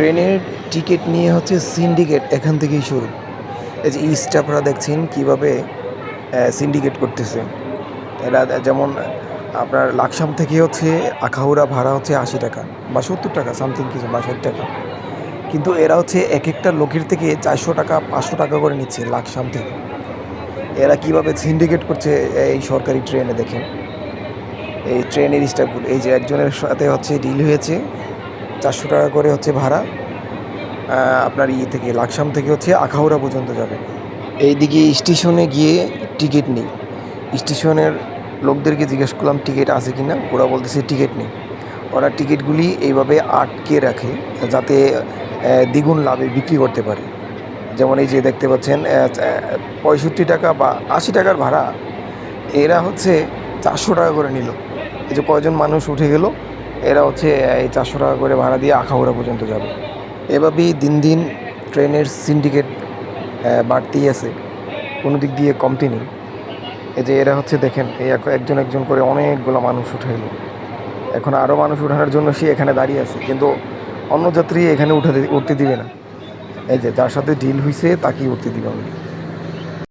ট্রেনের টিকিট নিয়ে হচ্ছে সিন্ডিকেট এখান থেকেই শুরু। এই যে স্টাফরা দেখছেন কীভাবে সিন্ডিকেট করতেছে। এরা যেমন আপনার লাকসাম থেকে হচ্ছে আখাউড়া ভাড়া হচ্ছে আশি টাকা বা সত্তর টাকা সামথিং কিছু বা টাকা। কিন্তু এরা হচ্ছে এক একটা লোকের থেকে চারশো টাকা, পাঁচশো টাকা করে নিচ্ছে লাকসাম থেকে। এরা কীভাবে সিন্ডিকেট করছে এই সরকারি ট্রেনে দেখেন। এই ট্রেনের স্টাফগুলো এই যে একজনের সাথে হচ্ছে ডিল হয়েছে চারশো টাকা করে হচ্ছে ভাড়া আপনার ইয়ে থেকে, লাকসাম থেকে হচ্ছে আখাউড়া পর্যন্ত যাবে। এইদিকে স্টেশনে গিয়ে টিকিট নেই। স্টেশনের লোকদেরকে জিজ্ঞেস করলাম, টিকিট আছে কি না? ওরা বলতেছে, টিকিট নেই। ওরা টিকিটগুলি এইভাবে আটকে রাখে, যাতে দ্বিগুণ লাভে বিক্রি করতে পারে। যেমন এই যে দেখতে পাচ্ছেন পঁয়ষট্টি টাকা বা আশি টাকার ভাড়া, এরা হচ্ছে চারশো টাকা করে নিল। এই যে কয়জন মানুষ উঠে গেল এরা হচ্ছে, এই চারশো টাকা করে ভাড়া দিয়ে আখাউড়া পর্যন্ত যাবে। এভাবেই দিন দিন ট্রেনের সিন্ডিকেট বাড়তেই আছে। কোনো দিক দিয়ে কমতি নেই। এই যে এরা হচ্ছে দেখেন, এই এক- একজন একজন করে অনেকগুলো মানুষ উঠে এলো। এখন আরও মানুষ উঠানোর জন্য সে এখানে দাঁড়িয়ে আছে, কিন্তু অন্য যাত্রী এখানে উঠে উঠতে দিবে না। এই যে যার সাথে ডিল হয়েছে তাকেই উঠতে দিবে। only।